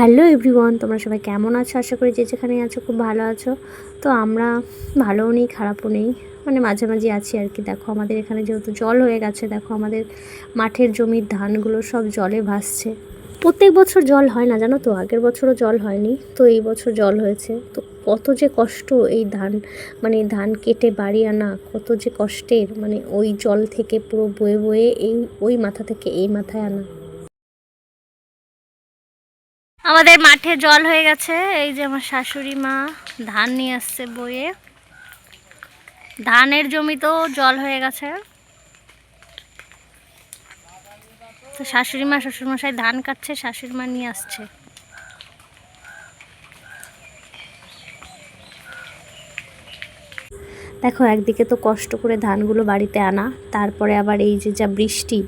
Hello everyone, তোমরা সবাই কেমন আছো? আশা করি যে যেখানে আছো খুব ভালো আছো। তো আমরা ভালোও নেই, খারাপও নেই মানে মাঝামাঝি আছি আর কি। দেখো, আমাদের এখানে যেহেতু জল হয়ে গেছে, দেখো আমাদের মাঠের জমির ধানগুলো সব জলে ভাসছে। প্রত্যেক বছর জল হয় না, জানো তো? আগের বছরও জল হয়নি, তো এই বছর জল হয়েছে। তো কত যে কষ্ট এই ধান মানে ধান কেটে বাড়ি আনা, কত যে কষ্টের মানে ওই জল থেকে পুরো বয়ে বয়ে এই, ওই মাথা থেকে এই মাথায় আনা। আমাদের মাঠে জল হয়ে গেছে। এই যে আমার শাশুড়ি মা ধান নিয়ে আসছে বয়ে ধানের জমিতেও জল হয়ে গেছে। তো শাশুড়ি মা শ্বশুরমশাই ধান কাটছে, শাশুড়ি মা নিয়ে আসছে। দেখো, একদিকে তো কষ্ট করে ধানগুলো বাড়িতে আনা, তারপরে আবার এই যে যা বৃষ্টি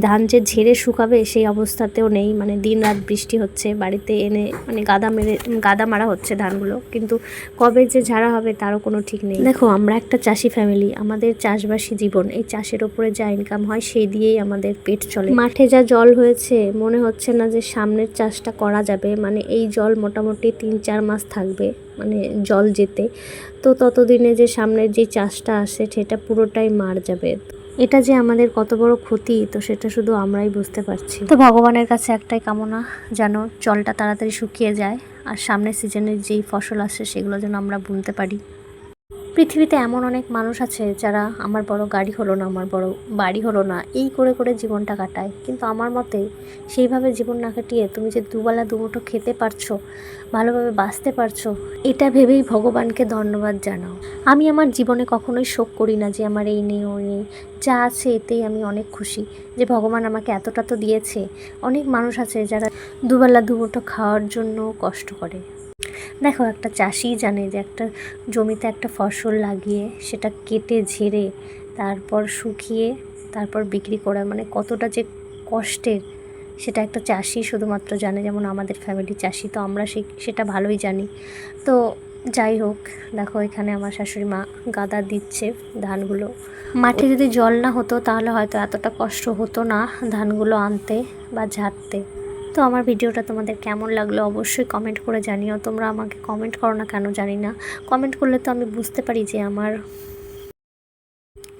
ধান যে ঝেড়ে শুকাবে সেই অবস্থাতেও নেই। মানে দিন রাত বৃষ্টি হচ্ছে, বাড়িতে এনে মানে গাদা মেরে, গাদা মারা হচ্ছে ধানগুলো। কিন্তু কবে যে ঝাড়া হবে তারও কোনো ঠিক নেই। দেখো, আমরা একটা চাষি ফ্যামিলি আমাদের চাষবাসী জীবন, এই চাষের ওপরে যা ইনকাম হয় সেই দিয়েই আমাদের পেট চলে। মাঠে যা জল হয়েছে, মনে হচ্ছে না যে সামনের চাষটা করা যাবে। মানে এই জল মোটামুটি তিন চার মাস থাকবে মানে জল যেতে। তো ততদিনে যে সামনের যে চাষটা আসে, সেটা পুরোটাই মার যাবে। এটা যে আমাদের কত বড় ক্ষতি, তো সেটা শুধু আমরাই বুঝতে পারছি। তো ভগবানের কাছে একটাই কামনা, যেন জলটা তাড়াতাড়ি শুকিয়ে যায়, আর সামনের সিজনের যেই ফসল আসে, সেগুলো যেন আমরা বুনতে পারি। পৃথিবীতে এমন অনেক মানুষ আছে যারা আমার বড় গাড়ি হলো না, আমার বড় বাড়ি হলো না, এই করে করে জীবনটা কাটায়। কিন্তু আমার মতে সেইভাবে জীবন না কাটিয়ে তুমি যে দুবেলা দুমুঠো খেতে পারছ, ভালোভাবে বাঁচতে পারছ, এটা ভেবেই ভগবানকে ধন্যবাদ জানাও। আমি আমার জীবনে কখনোই শোক করি না যে আমার এই নেই ওই নেই। যা আছে এতেই আমি অনেক খুশি যে ভগবান আমাকে এতটা তো দিয়েছে। অনেক মানুষ আছে যারা দুবেলা দুমুঠো খাওয়ার জন্য কষ্ট করে। দেখো, একটা চাষি জানে যে একটা জমিতে একটা ফসল লাগিয়ে সেটা কেটে ঝেড়ে তারপর শুকিয়ে তারপর বিক্রি করা মানে কতটা যে কষ্টের, সেটা একটা চাষি শুধুমাত্র জানে। যেমন আমাদের ফ্যামিলি চাষি, তো আমরা সেই সেটা ভালোই জানি। তো যাই হোক, দেখো, এখানে আমার শাশুড়ি মা গাদা দিচ্ছে ধানগুলো। মাঠে যদি জল না হতো, তাহলে হয়তো এতটা কষ্ট হতো না ধানগুলো আনতে বা ঝাড়তে। তো আমার ভিডিওটা তোমাদের কেমন লাগল অবশ্যই কমেন্ট করে জানিও। তোমরা আমাকে কমেন্ট করো না কেন জানি না। কমেন্ট করলে তো আমি বুঝতে পারি যে আমার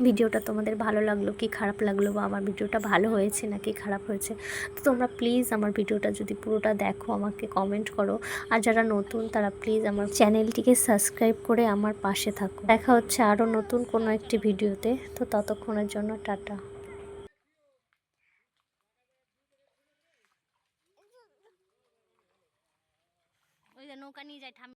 ভিডিওটা তোমাদের ভালো লাগল কি খারাপ লাগল বা আমার ভিডিওটা ভালো হয়েছে নাকি খারাপ হয়েছে। তো তোমরা প্লিজ আমার ভিডিওটা যদি পুরোটা দেখো, আমাকে কমেন্ট করো। আর যারা নতুন, তারা প্লিজ আমার চ্যানেলটিকে সাবস্ক্রাইব করে আমার পাশে থাকো। দেখা হচ্ছে আরও নতুন কোনো একটি ভিডিওতে। তো ততক্ষণের জন্য টাটা। ওই যে নৌকা নিয়ে যায়